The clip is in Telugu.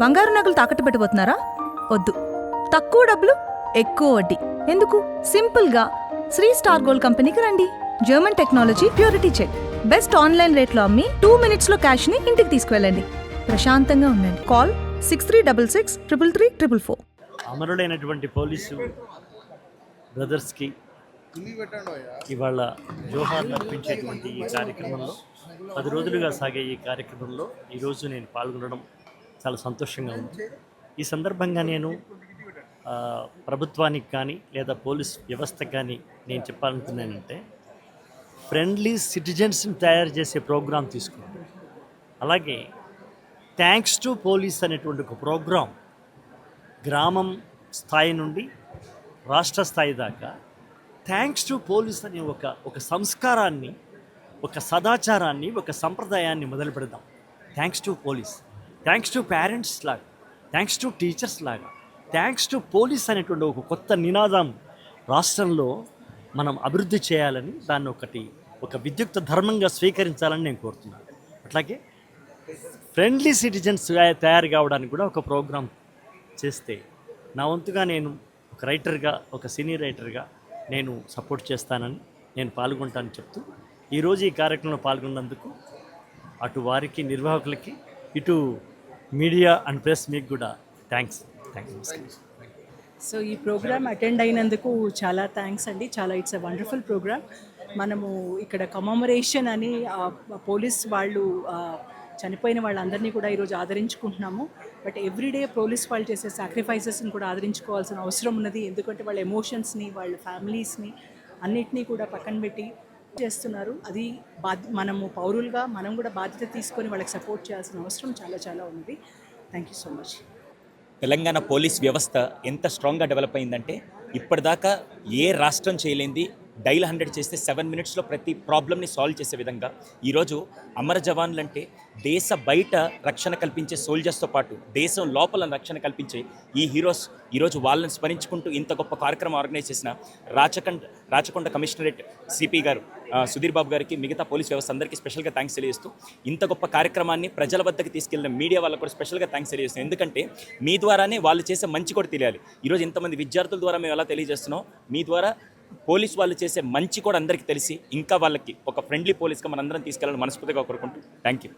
బంగారు నగలు తాకట్టు పెట్టబోతున్నారా వద్దు. తక్కువ డబ్బులు ఎక్కువ వడ్డీ. ఎందుకు? సింపుల్గా. శ్రీ స్టార్ గోల్డ్ కంపెనీకి రండి. German technology purity check. Best online రేట్లో అమ్మి టూ మినిట్స్లో క్యాష్ని ఇంటికి తీసుకువెళ్ళండి. ప్రశాంతంగా ఉండండి. Call six three double six triple three triple four. అమరుడైనటువంటి police బ్రదర్స్కి ఇవాళ జోహార్ అర్పించేటువంటి ఈ కార్యక్రమంలో పది రోజులుగా సాగే ఈ కార్యక్రమంలో ఈరోజు నేను పాల్గొనడం చాలా సంతోషంగా ఉంది. ఈ సందర్భంగా నేను ప్రభుత్వానికి కానీ లేదా పోలీస్ వ్యవస్థకు కానీ నేను చెప్పాలనుకున్నానంటే ఫ్రెండ్లీ సిటిజన్స్ని తయారు చేసే ప్రోగ్రాం తీసుకుంటాను అలాగే థ్యాంక్స్ టు పోలీస్ అనేటువంటి ఒక ప్రోగ్రాం గ్రామం స్థాయి నుండి రాష్ట్ర స్థాయి దాకా థ్యాంక్స్ టు పోలీస్ అనే ఒక ఒక సంస్కారాన్ని ఒక సదాచారాన్ని ఒక సంప్రదాయాన్ని మొదలు పెడదాం thanks to police. Thanks to parents లాగా థ్యాంక్స్ టు టీచర్స్ లాగా థ్యాంక్స్ టు పోలీస్ అనేటువంటి ఒక కొత్త నినాదం రాష్ట్రంలో మనం అభివృద్ధి చేయాలని దాన్ని ఒకటి ఒక విద్యుక్త ధర్మంగా స్వీకరించాలని నేను కోరుతున్నాను. అట్లాగే ఫ్రెండ్లీ సిటిజన్స్ తయారు కావడానికి కూడా ఒక ప్రోగ్రాం చేస్తే నా వంతుగా నేను ఒక రైటర్గా ఒక సీనియర్ రైటర్గా నేను సపోర్ట్ చేస్తానని నేను పాల్గొంటానని చెప్తూ ఈరోజు ఈ కార్యక్రమంలో పాల్గొన్నందుకు అటు వారికి నిర్వాహకులకి ఇటు మీడియా అండ్ ప్రెస్ మీకు కూడా థ్యాంక్స్. థ్యాంక్స్. సో ఈ ప్రోగ్రామ్ అటెండ్ అయినందుకు చాలా థ్యాంక్స్ అండి. చాలా ఇట్స్ అ వండర్ఫుల్ ప్రోగ్రామ్. మనము ఇక్కడ కమమరేషన్ అని పోలీస్ వాళ్ళు చనిపోయిన వాళ్ళందరినీ కూడా ఈరోజు ఆదరించుకుంటున్నాము. బట్ ఎవ్రీడే పోలీస్ వాళ్ళు చేసే సాక్రిఫైసెస్ని కూడా ఆదరించుకోవాల్సిన అవసరం ఉన్నది. ఎందుకంటే వాళ్ళ ఎమోషన్స్ని వాళ్ళ ఫ్యామిలీస్ని అన్నిటినీ కూడా పక్కన పెట్టి చేస్తున్నారు. అది బాధ్య మనము పౌరులుగా మనం కూడా బాధ్యత తీసుకొని వాళ్ళకి సపోర్ట్ చేయాల్సిన అవసరం చాలా చాలా ఉంది thank you so much Telangana police వ్యవస్థ ఎంత స్ట్రాంగ్గా డెవలప్ అయిందంటే ఇప్పటిదాకా ఏ రాష్ట్రం చేయలేంది డైల్ హండ్రెడ్ చేస్తే సెవెన్ మినిట్స్లో ప్రతి ప్రాబ్లమ్ని సాల్వ్ చేసే విధంగా. ఈరోజు అమర జవాన్లు అంటే దేశ బయట రక్షణ కల్పించే సోల్జర్స్తో పాటు దేశం లోపల రక్షణ కల్పించే ఈ హీరోస్ ఈరోజు వాళ్ళని స్మరించుకుంటూ ఇంత గొప్ప కార్యక్రమం ఆర్గనైజ్ చేసిన రాచకండ రాచకొండ కమిషనరేట్ సిపి గారు సుధీర్ బాబు గారికి మిగతా పోలీస్ వ్యవస్థ అందరికీ స్పెషల్గా థ్యాంక్స్ తెలియజేస్తూ ఇంత గొప్ప కార్యక్రమాన్ని ప్రజల వద్దకు తీసుకెళ్ళిన మీడియా వాళ్ళకు కూడా స్పెషల్గా థ్యాంక్స్ తెలియజేస్తున్నాం. ఎందుకంటే మీ ద్వారానే వాళ్ళు చేసే మంచి కూడా తెలియాలి. ఈరోజు ఇంతమంది విద్యార్థుల ద్వారా మేము ఎలా తెలియజేస్తున్నాం? మీ ద్వారా పోలీస్ వాళ్ళు చేసే మంచి కూడా అందరికీ తెలిసి ఇంకా వాళ్ళకి ఒక ఫ్రెండ్లీ పోలీస్గా మనందరం తీసుకెళ్ళాలని మనస్ఫూర్తిగా కోరుకుంటూ థ్యాంక్ యూ